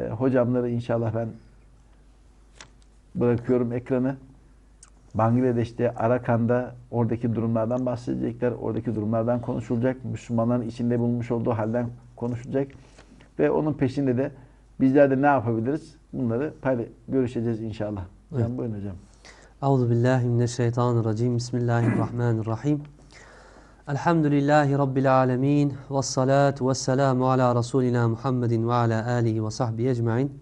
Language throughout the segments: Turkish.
E, hocamları inşallah ben bırakıyorum ekranı. Bangladeş'te, Arakan'da oradaki durumlardan bahsedecekler. Oradaki durumlardan konuşulacak. Müslümanların içinde bulunmuş olduğu halden konuşulacak. Ve onun peşinde de bizler de ne yapabiliriz? Bunları görüşeceğiz inşallah. Evet. buyurun hocam. Euzu billahi mineşşeytanirracim. Bismillahirrahmanirrahim. Elhamdülillahi rabbil alamin ve vesselamu ala rasulina Muhammedin ve ala alihi ve sahbihi ecmaîn.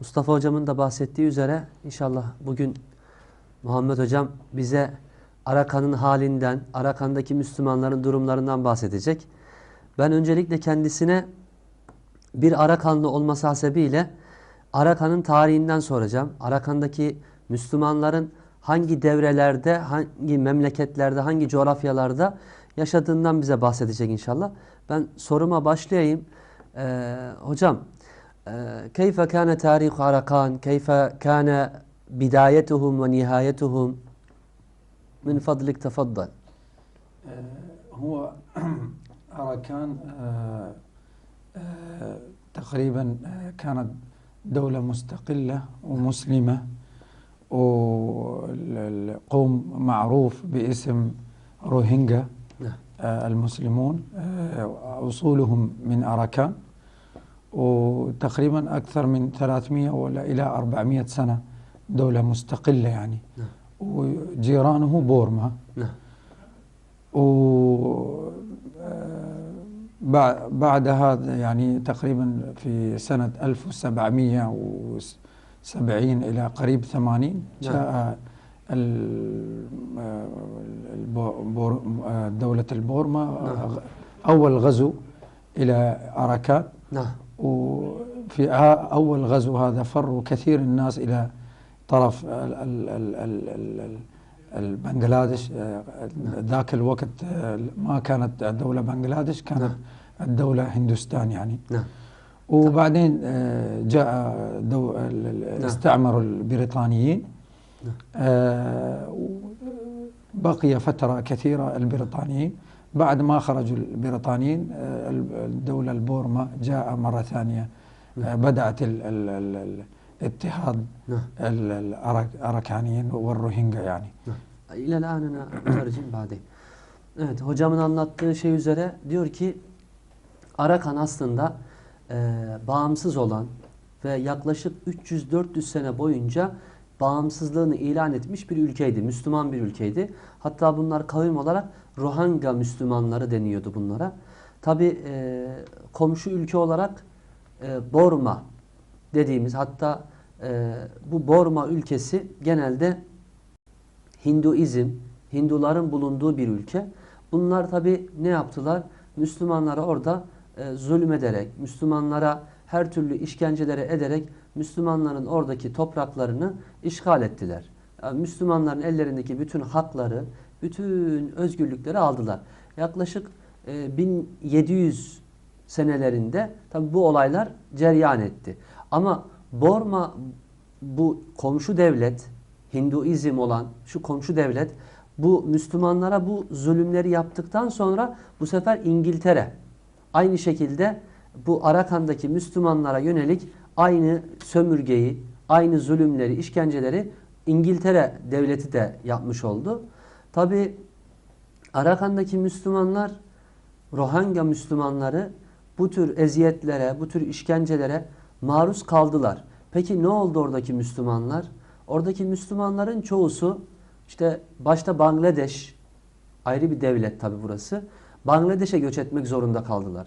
Mustafa hocamın da bahsettiği üzere inşallah bugün Muhammed hocam bize Arakan'ın halinden, Arakan'daki Müslümanların durumlarından bahsedecek. Ben öncelikle kendisine bir Arakanlı olması hasebiyle Arakan'ın tarihinden soracağım. Arakan'daki Müslümanların hangi devrelerde, hangi memleketlerde, hangi coğrafyalarda yaşadığından bize bahsedecek inşallah. Ben soruma başlayayım. Ee, hocam, e, keyfe kâne tarih Arakan, keyfe kâne bidayetuhum ve nihayetuhum min fadlik tefaddal. هو أراكان آه، آه، تقريبا آه، كانت دولة مستقلة ومسلمة والقوم معروف باسم روهينجا نعم. آه، المسلمون آه، أصولهم من أراكان وتقريبا أكثر من 300 ولا إلى 400 سنة دولة مستقلة يعني نعم. وجيرانه بورما نعم. و بع- بعد هذا يعني تقريبا في سنة 1770 إلى قريب 80 جاء ال- البو- بور- دولة البورما نعم. أول غزو إلى أراكان نعم. وفي أول غزو هذا فروا كثير الناس إلى طرف ال- ال- ال- ال- ال- ال- البنغلاديش ذاك الوقت ما كانت الدولة بنغلاديش كانت نعم. الدولة هندوستان يعني نعم. وبعدين آه، جاء دو نعم. استعمروا البريطانيين نعم. آه، بقي فترة كثيرة البريطانيين بعد ما خرجوا البريطانيين آه، الدولة البورما جاء مرة ثانية بدأت ال- ال- ال- الاتحاد نعم. ال- الأرك- الأراكانيين والروهينجا yani. İle anına tercih bade. Evet hocamın anlattığı şey üzere diyor ki Arakan aslında e, bağımsız olan ve yaklaşık 300-400 sene boyunca bağımsızlığını ilan etmiş bir ülkeydi. Müslüman bir ülkeydi. Hatta bunlar kavim olarak Rohingya Müslümanları deniyordu bunlara. Tabi komşu ülke olarak e, Borma dediğimiz hatta e, bu Borma ülkesi genelde Hinduizm, Hinduların bulunduğu bir ülke. Bunlar tabi ne yaptılar? Müslümanlara orada e, zulmederek, Müslümanlara her türlü işkencelere ederek Müslümanların oradaki topraklarını işgal ettiler. Yani Müslümanların ellerindeki bütün hakları, bütün özgürlükleri aldılar. Yaklaşık e, 1700 senelerinde tabi bu olaylar ceryan etti. Ama Borma bu komşu devlet, Hinduizm olan şu komşu devlet bu Müslümanlara bu zulümleri yaptıktan sonra bu sefer İngiltere aynı şekilde bu Arakan'daki Müslümanlara yönelik aynı sömürgeyi, aynı zulümleri, işkenceleri İngiltere devleti de yapmış oldu. Tabi Arakan'daki Müslümanlar, Rohingya Müslümanları bu tür eziyetlere, bu tür işkencelere maruz kaldılar. Peki ne oldu oradaki Müslümanlar? Oradaki Müslümanların çoğusu işte başta Bangladeş ayrı bir devlet tabi burası. Bangladeş'e göç etmek zorunda kaldılar.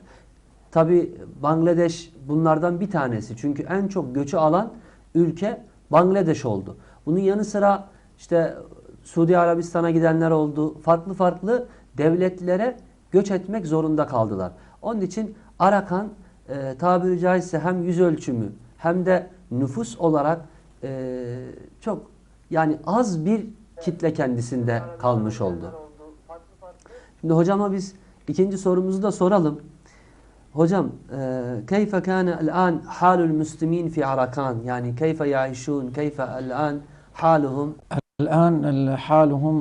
Tabi Bangladeş bunlardan bir tanesi. Çünkü en çok göçü alan ülke Bangladeş oldu. Bunun yanı sıra işte Suudi Arabistan'a gidenler oldu. Farklı farklı devletlere göç etmek zorunda kaldılar. Onun için Arakan e, tabiri caizse hem yüz ölçümü hem de nüfus olarak e, çok yani az bir kitle kendisinde kalmış oldu. Şimdi hocama biz ikinci sorumuzu da soralım. Hocam, e, keyfe kâne el-an halul müslimin fi Arakan? Yani keyfe yaişun, keyfe el-an haluhum? الآن حالهم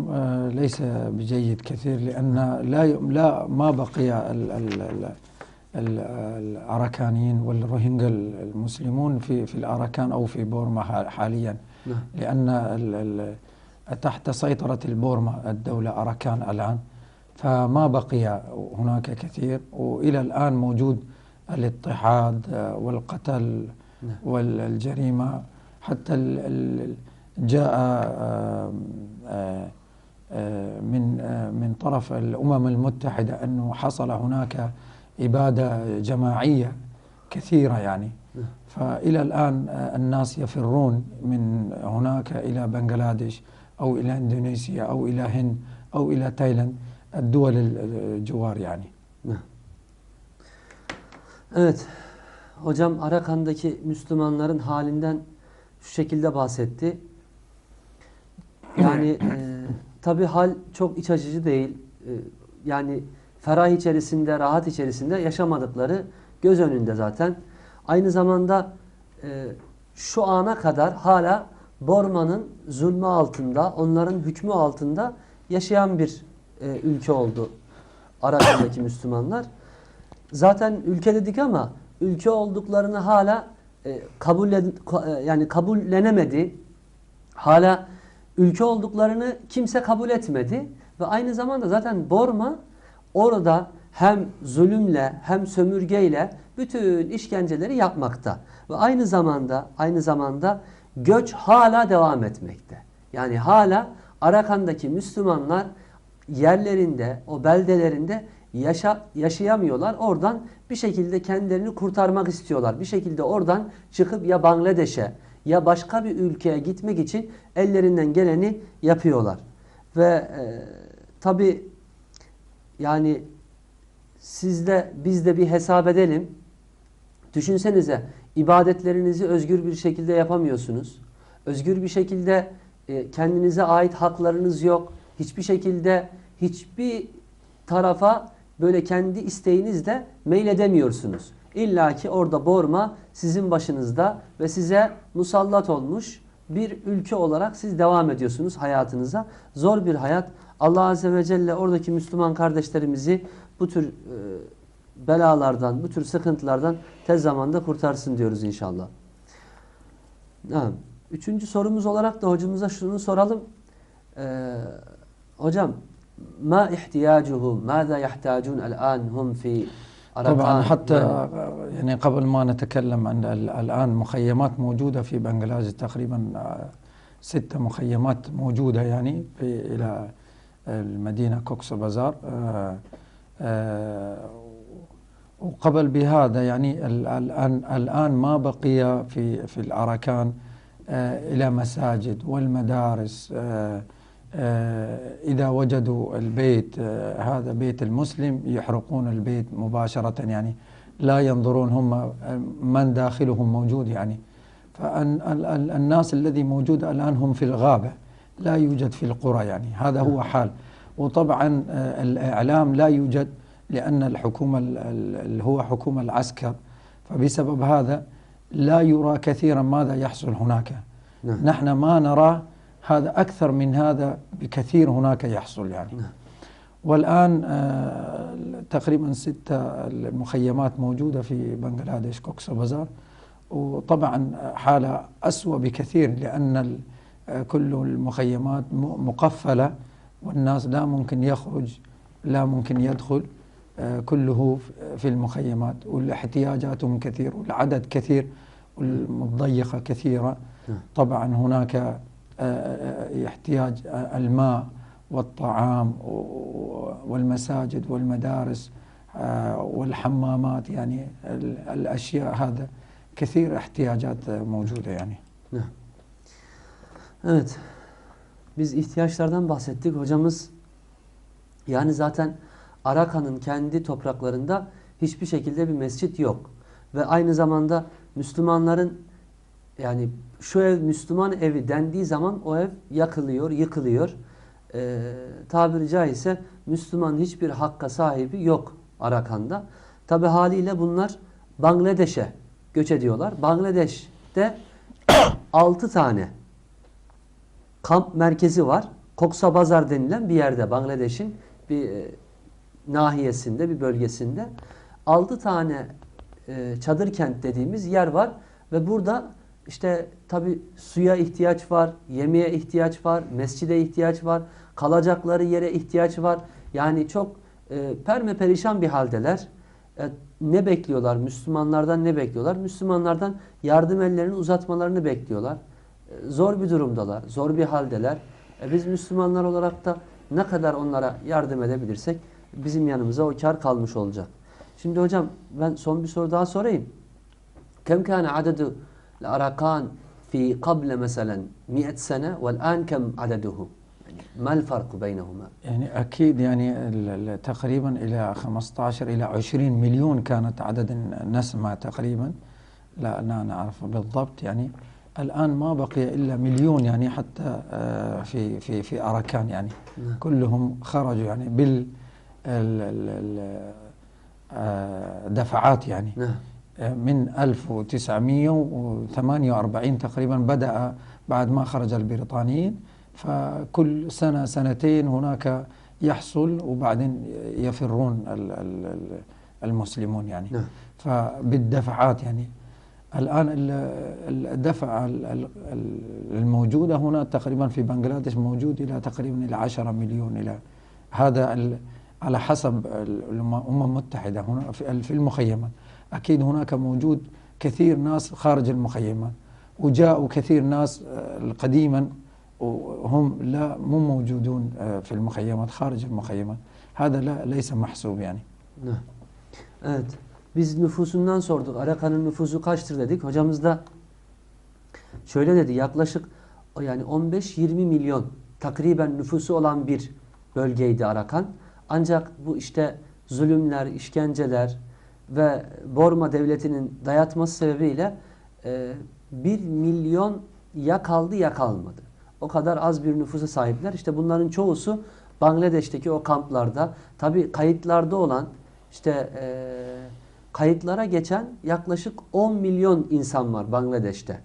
ليس بجيد كثير لأن لا لا ما بقي ال- ال- ال- ال- الأراكانيين والروهينجا المسلمون في في الأراكان أو في بورما حاليا لأن تحت سيطرة البورما الدولة أراكان الآن فما بقي هناك كثير وإلى الآن موجود الاضطهاد آه، والقتل نعم. والجريمة حتى جاء آه، آه، من من طرف الأمم المتحدة أنه حصل هناك إبادة جماعية كثيرة يعني نعم. فإلى الآن الناس يفرون من هناك إلى بنغلاديش أو إلى إندونيسيا أو إلى هند أو إلى تايلاند الدول الجوار يعني Ne? Evet. Hocam Arakan'daki Müslümanların halinden şu şekilde bahsetti. Yani e, tabi hal çok iç açıcı değil. E, yani ferah içerisinde, rahat içerisinde yaşamadıkları göz önünde zaten. Aynı zamanda e, şu ana kadar hala Borma'nın zulmü altında, onların hükmü altında yaşayan bir e, ülke oldu Arakan'daki Müslümanlar. Zaten ülke dedik ama ülke olduklarını hala e, kabul ka- e, yani kabullenemedi. Hala ülke olduklarını kimse kabul etmedi ve aynı zamanda zaten Borma orada hem zulümle hem sömürgeyle bütün işkenceleri yapmakta ve aynı zamanda aynı zamanda göç hala devam etmekte. Yani hala Arakan'daki Müslümanlar yerlerinde, o beldelerinde yaşa, yaşayamıyorlar. Oradan bir şekilde kendilerini kurtarmak istiyorlar. Bir şekilde oradan çıkıp ya Bangladeş'e ya başka bir ülkeye gitmek için ellerinden geleni yapıyorlar. Ve e, tabi yani sizde biz de bir hesap edelim. Düşünsenize ibadetlerinizi özgür bir şekilde yapamıyorsunuz. Özgür bir şekilde e, kendinize ait haklarınız yok. Hiçbir şekilde hiçbir tarafa böyle kendi isteğinizle meyledemiyorsunuz. İlla ki orada borma sizin başınızda ve size musallat olmuş bir ülke olarak siz devam ediyorsunuz hayatınıza. Zor bir hayat. Allah Azze ve Celle oradaki Müslüman kardeşlerimizi bu tür e, belalardan, bu tür sıkıntılardan tez zamanda kurtarsın diyoruz inşallah. Ha, Üçüncü sorumuz olarak da hocamıza şunu soralım. Ee, hocam, ma ihtiyacuhu, ماذا يحتاجون الآن هم في طبعا? حتى يعني قبل ما نتكلم عن ال- الآن مخيمات موجودة في بنغلاديش تقريبا آه، ست مخيمات موجودة يعني في إلى المدينة كوكس بازار آه، آه، وقبل بهذا يعني ال- الآن الآن ما بقي في في الأراكان إلى مساجد والمدارس إذا وجدوا البيت آه، هذا بيت المسلم يحرقون البيت مباشرة يعني لا ينظرون هم من داخلهم موجود يعني. فالناس الذي موجود الآن هم في الغابة لا يوجد في القرى يعني. هذا هو حال. وطبعا آه، الإعلام لا يوجد لأن الحكومة ال- ال- اللي هو حكومة العسكر. فبسبب هذا لا يرى كثيرا ماذا يحصل هناك. نعم. نحن ما نراه هذا أكثر من هذا بكثير هناك يحصل يعني نعم. والآن آه، تقريبا ستة المخيمات موجودة في بنغلاديش كوكس بازار وطبعا حالة أسوأ بكثير لأن آه، كل المخيمات مقفلة والناس لا ممكن يخرج لا ممكن يدخل آه، كله في المخيمات والاحتياجاتهم كثير والعدد كثير والمضيقة كثيرة نعم. طبعا هناك يحتاج آه، الماء والطعام و- والمساجد والمدارس آه، والحمامات يعني ال- الأشياء هذا كثير احتياجات آه، موجودة يعني Ne? Evet. Biz ihtiyaçlardan bahsettik. Hocamız yani zaten Arakan'ın kendi topraklarında hiçbir şekilde bir mescit yok. Ve aynı zamanda Müslümanların yani şu ev Müslüman evi dendiği zaman o ev yakılıyor, yıkılıyor. Ee, tabiri caizse Müslüman hiçbir hakka sahibi yok Arakan'da. Tabi haliyle bunlar Bangladeş'e göç ediyorlar. Bangladeş'te 6 tane kamp merkezi var. Koksa Bazar denilen bir yerde Bangladeş'in bir e, nahiyesinde, bir bölgesinde 6 tane e, çadır kent dediğimiz yer var ve burada işte tabi suya ihtiyaç var, yemeğe ihtiyaç var, mescide ihtiyaç var, kalacakları yere ihtiyaç var. Yani çok e, perme perişan bir haldeler. E, ne bekliyorlar? Müslümanlardan ne bekliyorlar? Müslümanlardan yardım ellerini uzatmalarını bekliyorlar. E, zor bir durumdalar, zor bir haldeler. E, biz Müslümanlar olarak da ne kadar onlara yardım edebilirsek bizim yanımıza o kar kalmış olacak. Şimdi hocam ben son bir soru daha sorayım. Kem kana adedu الأراكان في قبل مثلا 100 سنة والآن كم عدده؟ يعني ما الفرق بينهما؟ يعني أكيد يعني تقريبا إلى 15 إلى 20 مليون كانت عدد نسمة تقريبا لا لا نعرف بالضبط يعني الآن ما بقي إلا مليون يعني حتى آه، في في في أراكان يعني نعم. كلهم خرجوا يعني بال ال- ال- ال- آه، دفعات يعني نعم من 1948 تقريبا بدأ بعد ما خرج البريطانيين. فكل سنة سنتين هناك يحصل وبعدين يفرون ال- ال- ال- المسلمون يعني. نعم. فبالدفعات يعني. الآن ال- الدفعة ال- ال- ال- الموجودة هنا تقريبا في بنغلاديش موجود إلى تقريبا إلى 10 مليون. إلى هذا على حسب ال- الأمم المتحدة هنا في المخيمات. أكيد هناك موجود كثير ناس خارج المخيمات وجاءوا كثير ناس آه، قديما وهم لا مو موجودون آه، في المخيمات خارج المخيمات هذا لا ليس محسوب يعني نعم Evet. Biz nüfusundan sorduk. Arakan'ın nüfusu kaçtır dedik. Hocamız da şöyle dedi. Yaklaşık o yani 15-20 milyon takriben nüfusu olan bir bölgeydi Arakan. Ancak bu işte zulümler, işkenceler ve Borma devletinin dayatması sebebiyle e, 1 milyon ya kaldı ya kalmadı. O kadar az bir nüfusa sahipler. İşte bunların çoğusu Bangladeş'teki o kamplarda tabi kayıtlarda olan işte e, kayıtlara geçen yaklaşık 10 milyon insan var Bangladeş'te.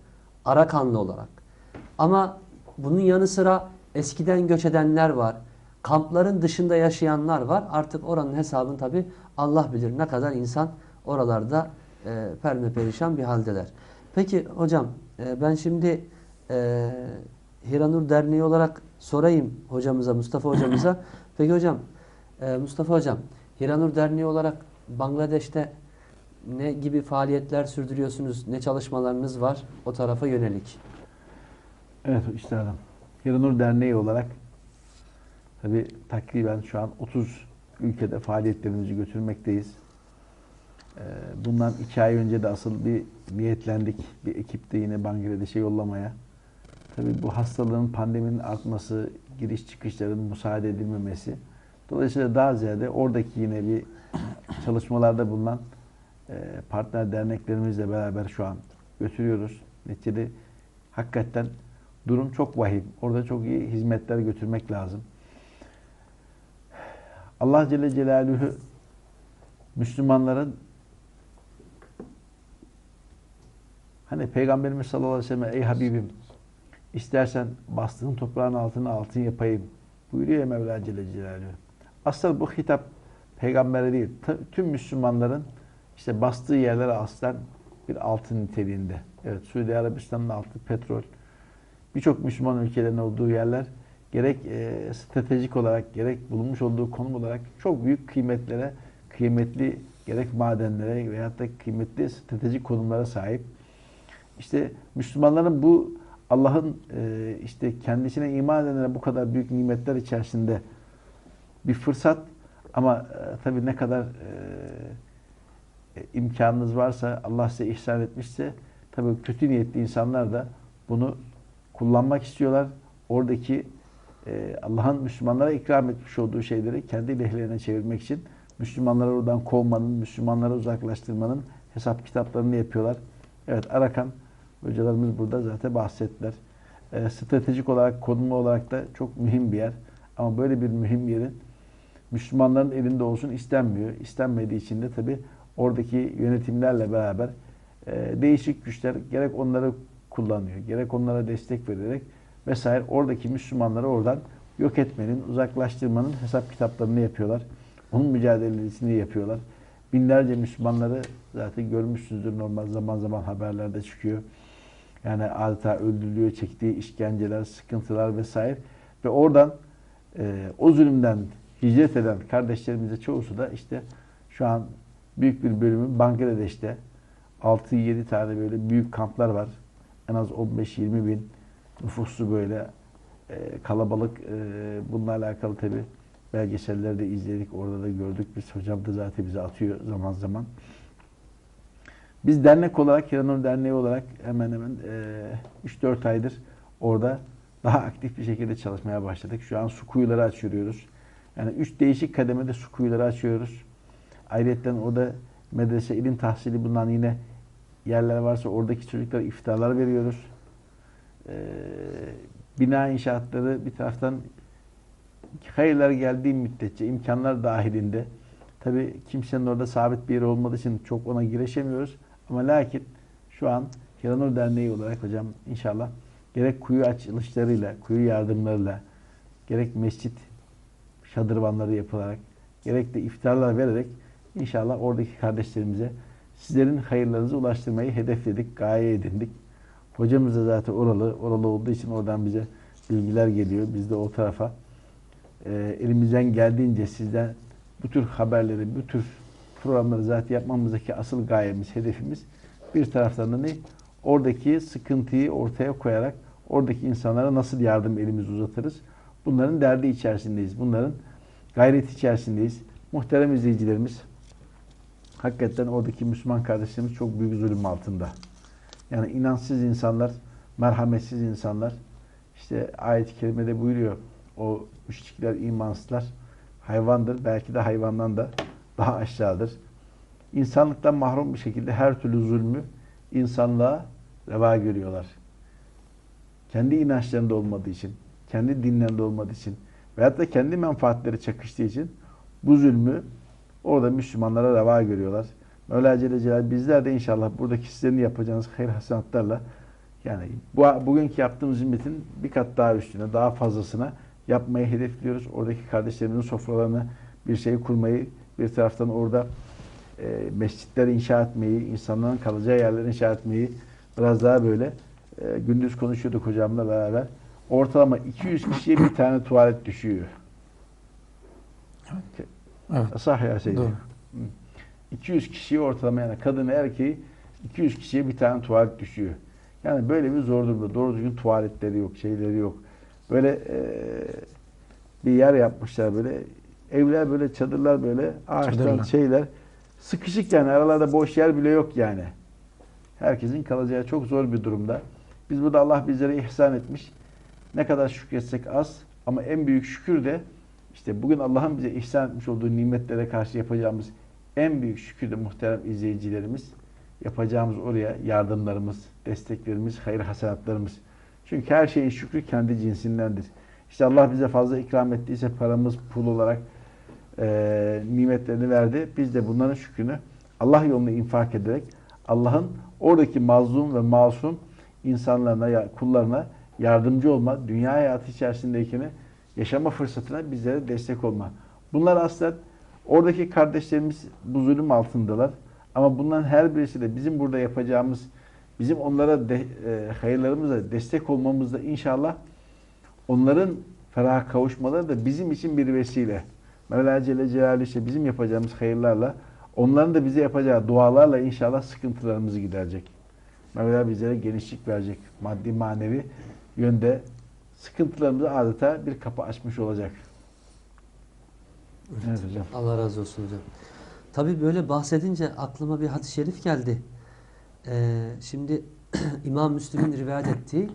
Arakanlı olarak. Ama bunun yanı sıra eskiden göç edenler var. Kampların dışında yaşayanlar var. Artık oranın hesabını tabi Allah bilir ne kadar insan oralarda e, perme perişan bir haldeler. Peki hocam e, ben şimdi e, Hiranur Derneği olarak sorayım hocamıza, Mustafa hocamıza. Peki hocam, e, Mustafa hocam, Hiranur Derneği olarak Bangladeş'te ne gibi faaliyetler sürdürüyorsunuz, ne çalışmalarınız var o tarafa yönelik? Evet üstadım. Hiranur Derneği olarak tabi takriben şu an 30 ülkede faaliyetlerimizi götürmekteyiz. Ee, Bundan iki ay önce de asıl bir niyetlendik. Bir ekipte yine Bangladeş'e yollamaya. Tabi bu hastalığın, pandeminin artması, giriş çıkışların müsaade edilmemesi. Dolayısıyla daha ziyade oradaki yine bir çalışmalarda bulunan e, partner derneklerimizle beraber şu an götürüyoruz. Neticede hakikaten durum çok vahim. Orada çok iyi hizmetler götürmek lazım. Allah Celle Celaluhu Müslümanların hani Peygamberimiz sallallahu aleyhi ve sellem ey Habibim istersen bastığın toprağın altına altın yapayım buyuruyor ya Mevla Celle Celaluhu. Aslında bu hitap peygambere değil, tüm Müslümanların işte bastığı yerlere aslen bir altın niteliğinde. Evet, Suudi Arabistan'ın altı petrol. Birçok Müslüman ülkelerin olduğu yerler gerek e, stratejik olarak gerek bulunmuş olduğu konum olarak çok büyük kıymetlere, kıymetli gerek madenlere veyahut da kıymetli stratejik konumlara sahip. İşte Müslümanların bu Allah'ın e, işte kendisine iman edenlere bu kadar büyük nimetler içerisinde bir fırsat ama e, tabii ne kadar e, e, imkanınız varsa Allah size ihsan etmişse tabii kötü niyetli insanlar da bunu kullanmak istiyorlar. Oradaki e, Allah'ın Müslümanlara ikram etmiş olduğu şeyleri kendi lehlerine çevirmek için Müslümanları oradan kovmanın, Müslümanları uzaklaştırmanın hesap kitaplarını yapıyorlar. Evet Arakan hocalarımız burada zaten bahsettiler. E, stratejik olarak, konumu olarak da çok mühim bir yer. Ama böyle bir mühim yerin Müslümanların elinde olsun istenmiyor. İstenmediği için de tabi oradaki yönetimlerle beraber e, değişik güçler gerek onları kullanıyor, gerek onlara destek vererek vesaire oradaki Müslümanları oradan yok etmenin, uzaklaştırmanın hesap kitaplarını yapıyorlar. Onun mücadelesini yapıyorlar. binlerce Müslümanları zaten görmüşsünüzdür normal zaman zaman haberlerde çıkıyor. Yani adeta öldürülüyor, çektiği işkenceler, sıkıntılar vesaire. Ve oradan e, o zulümden hicret eden kardeşlerimize çoğusu da işte şu an büyük bir bölümü Bangladeş'te 6-7 tane böyle büyük kamplar var. En az 15-20 bin nüfuslu böyle e, kalabalık. E, bununla alakalı tabi belgeselleri de izledik. Orada da gördük. Biz hocam da zaten bize atıyor zaman zaman. Biz dernek olarak, Hiranur Derneği olarak hemen hemen e, 3-4 aydır orada daha aktif bir şekilde çalışmaya başladık. Şu an su kuyuları açıyoruz. Yani üç değişik kademede su kuyuları açıyoruz. Ayrıca orada medrese ilim tahsili bulunan yine yerler varsa oradaki çocuklara iftarlar veriyoruz. Ee, bina inşaatları bir taraftan hayırlar geldiği müddetçe imkanlar dahilinde tabi kimsenin orada sabit bir yeri olmadığı için çok ona girişemiyoruz. Ama lakin şu an Hiranur Derneği olarak hocam inşallah gerek kuyu açılışlarıyla, kuyu yardımlarıyla, gerek mescit şadırvanları yapılarak, gerek de iftarlar vererek inşallah oradaki kardeşlerimize sizlerin hayırlarınızı ulaştırmayı hedefledik, gaye edindik. Hocamız da zaten oralı, oralı olduğu için oradan bize bilgiler geliyor. Biz de o tarafa e, elimizden geldiğince sizden bu tür haberleri, bu tür programları zaten yapmamızdaki asıl gayemiz, hedefimiz bir taraftan da ne? Oradaki sıkıntıyı ortaya koyarak oradaki insanlara nasıl yardım elimizi uzatırız? Bunların derdi içerisindeyiz. Bunların gayret içerisindeyiz. Muhterem izleyicilerimiz, hakikaten oradaki Müslüman kardeşlerimiz çok büyük zulüm altında. Yani inansız insanlar, merhametsiz insanlar. İşte ayet-i kerimede buyuruyor. O müşrikler, imansızlar hayvandır. Belki de hayvandan da daha aşağıdır. İnsanlıktan mahrum bir şekilde her türlü zulmü insanlığa reva görüyorlar. Kendi inançlarında olmadığı için, kendi dinlerinde olmadığı için veyahut da kendi menfaatleri çakıştığı için bu zulmü orada Müslümanlara reva görüyorlar. Mevla Celle Celal bizler de inşallah buradaki sizlerin yapacağınız hayır hasenatlarla yani bu, bugünkü yaptığımız hizmetin bir kat daha üstüne, daha fazlasına yapmayı hedefliyoruz. Oradaki kardeşlerimizin sofralarını bir şey kurmayı, bir taraftan orada e, mescitler inşa etmeyi, insanların kalacağı yerler inşa etmeyi biraz daha böyle e, gündüz konuşuyorduk hocamla beraber. Ortalama 200 kişiye bir tane tuvalet düşüyor. Evet. Sah ya Seydi. Doğru. 200 kişiye ortalama yani kadını erkeği 200 kişiye bir tane tuvalet düşüyor. Yani böyle bir zor durumda. Doğru düzgün tuvaletleri yok, şeyleri yok. Böyle e, bir yer yapmışlar böyle. Evler böyle, çadırlar böyle, ağaçtan Çadırlar. şeyler. Sıkışık yani aralarda boş yer bile yok yani. Herkesin kalacağı çok zor bir durumda. Biz burada Allah bizlere ihsan etmiş. Ne kadar şükretsek az ama en büyük şükür de işte bugün Allah'ın bize ihsan etmiş olduğu nimetlere karşı yapacağımız en büyük şükür de muhterem izleyicilerimiz yapacağımız oraya yardımlarımız, desteklerimiz, hayır hasenatlarımız. Çünkü her şeyin şükrü kendi cinsindendir. İşte Allah bize fazla ikram ettiyse paramız, pul olarak e, nimetlerini verdi. Biz de bunların şükrünü Allah yolunda infak ederek Allah'ın oradaki mazlum ve masum insanlarına, kullarına yardımcı olma, dünya hayatı içerisindekini yaşama fırsatına bizlere destek olma. Bunlar aslında oradaki kardeşlerimiz bu zulüm altındalar. Ama bunların her birisi de bizim burada yapacağımız, bizim onlara de, e, hayırlarımıza destek olmamızda inşallah onların feraha kavuşmaları da bizim için bir vesile. Mevla Celle Celaluhu işte bizim yapacağımız hayırlarla, onların da bize yapacağı dualarla inşallah sıkıntılarımızı giderecek. Mevla bizlere genişlik verecek. Maddi manevi yönde sıkıntılarımıza adeta bir kapı açmış olacak. Evet hocam. Allah razı olsun hocam. Tabi böyle bahsedince aklıma bir hadis-i şerif geldi. Ee, şimdi İmam Müslim'in rivayet ettiği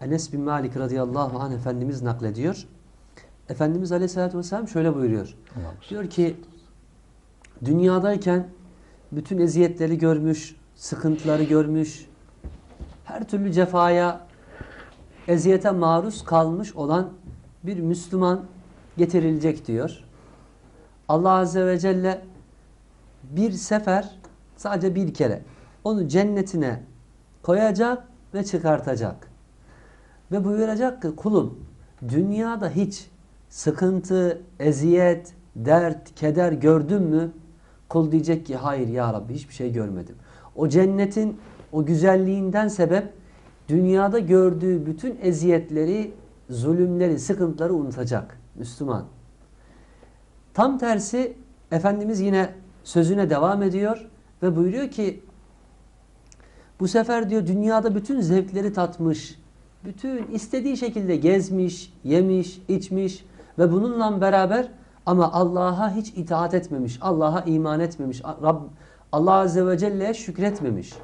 Enes bin Malik radıyallahu anh Efendimiz naklediyor. Efendimiz aleyhissalatü vesselam şöyle buyuruyor. Diyor ki dünyadayken bütün eziyetleri görmüş, sıkıntıları görmüş, her türlü cefaya, eziyete maruz kalmış olan bir Müslüman getirilecek diyor. Allah Azze ve Celle bir sefer sadece bir kere onu cennetine koyacak ve çıkartacak. Ve buyuracak ki kulum dünyada hiç sıkıntı, eziyet, dert, keder gördün mü? Kul diyecek ki hayır ya Rabbi hiçbir şey görmedim. O cennetin o güzelliğinden sebep dünyada gördüğü bütün eziyetleri, zulümleri, sıkıntıları unutacak Müslüman. Tam tersi Efendimiz yine sözüne devam ediyor ve buyuruyor ki bu sefer diyor dünyada bütün zevkleri tatmış, bütün istediği şekilde gezmiş, yemiş, içmiş ve bununla beraber ama Allah'a hiç itaat etmemiş, Allah'a iman etmemiş, Allah Azze ve Celle'ye şükretmemiş.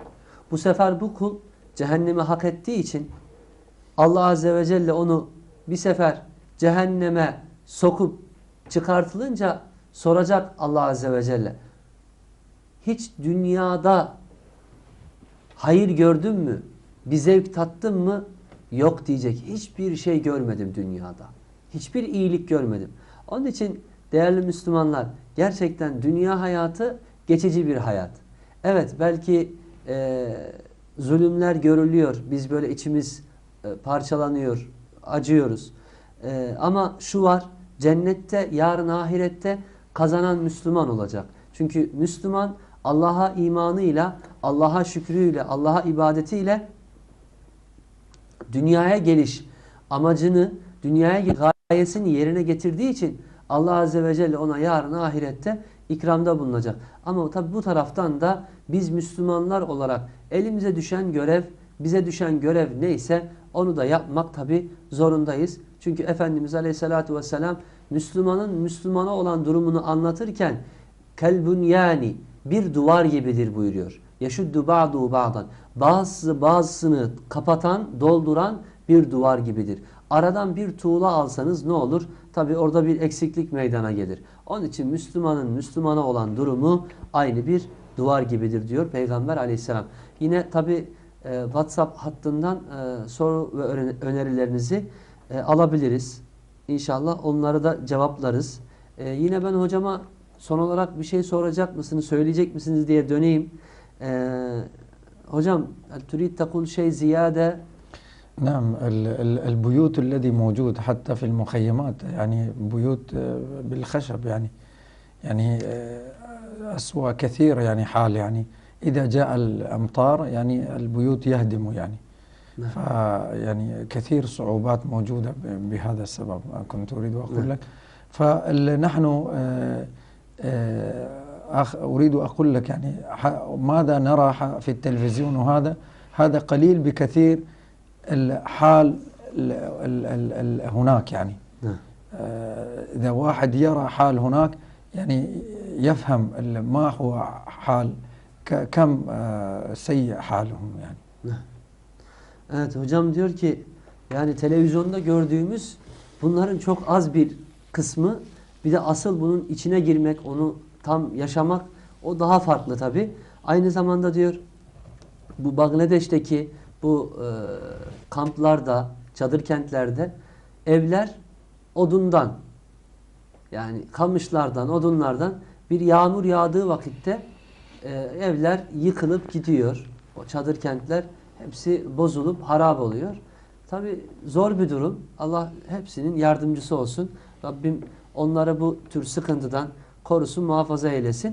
Bu sefer bu kul cehennemi hak ettiği için Allah Azze ve Celle onu bir sefer cehenneme sokup çıkartılınca soracak Allah Azze ve Celle. Hiç dünyada hayır gördün mü? Bir zevk tattın mı? Yok diyecek. Hiçbir şey görmedim dünyada. Hiçbir iyilik görmedim. Onun için değerli Müslümanlar gerçekten dünya hayatı geçici bir hayat. Evet belki e, zulümler görülüyor. Biz böyle içimiz e, parçalanıyor, acıyoruz. E, ama şu var, cennette, yarın ahirette kazanan Müslüman olacak. Çünkü Müslüman Allah'a imanıyla, Allah'a şükrüyle, Allah'a ibadetiyle dünyaya geliş amacını, dünyaya gayesini yerine getirdiği için Allah Azze ve Celle ona yarın ahirette ikramda bulunacak. Ama tabi bu taraftan da biz Müslümanlar olarak elimize düşen görev, bize düşen görev neyse onu da yapmak tabi zorundayız. Çünkü Efendimiz Aleyhisselatü Vesselam Müslümanın Müslümana olan durumunu anlatırken kelbun yani bir duvar gibidir buyuruyor. Yeşuddu ba'du ba'dan. Bazısı bazısını kapatan, dolduran bir duvar gibidir. Aradan bir tuğla alsanız ne olur? Tabi orada bir eksiklik meydana gelir. Onun için Müslümanın Müslümana olan durumu aynı bir duvar gibidir diyor Peygamber aleyhisselam. Yine tabi e, WhatsApp hattından e, soru ve önerilerinizi e, alabiliriz. İnşallah onları da cevaplarız. E, yine ben hocama son olarak bir şey soracak mısınız, söyleyecek misiniz diye döneyim. E, hocam, تريد تقول شيء زيادة نعم ال- ال- البيوت الذي موجود حتى في المخيمات يعني بيوت آه، بالخشب يعني يعني آه، أسوأ كثير يعني حال يعني إذا جاء الأمطار يعني البيوت يهدم يعني نعم. فيعني كثير صعوبات موجودة بهذا السبب كنت أريد أقول نعم. لك فنحن آه، آه، أريد أقول لك يعني ماذا نرى في التلفزيون وهذا هذا قليل بكثير الحال ال ال ال ال هناك يعني نعم. آه، إذا واحد يرى حال هناك يعني يفهم ما هو حال كم آه، سيء حالهم يعني Evet hocam diyor ki yani televizyonda gördüğümüz bunların çok az bir kısmı bir de asıl bunun içine girmek, onu tam yaşamak o daha farklı tabi. Aynı zamanda diyor bu Bangladeş'teki bu e, kamplarda, çadır kentlerde evler odundan yani kamışlardan, odunlardan bir yağmur yağdığı vakitte e, evler yıkılıp gidiyor. O çadır kentler hepsi bozulup harap oluyor. Tabi zor bir durum. Allah hepsinin yardımcısı olsun. Rabbim onları bu tür sıkıntıdan korusun, muhafaza eylesin.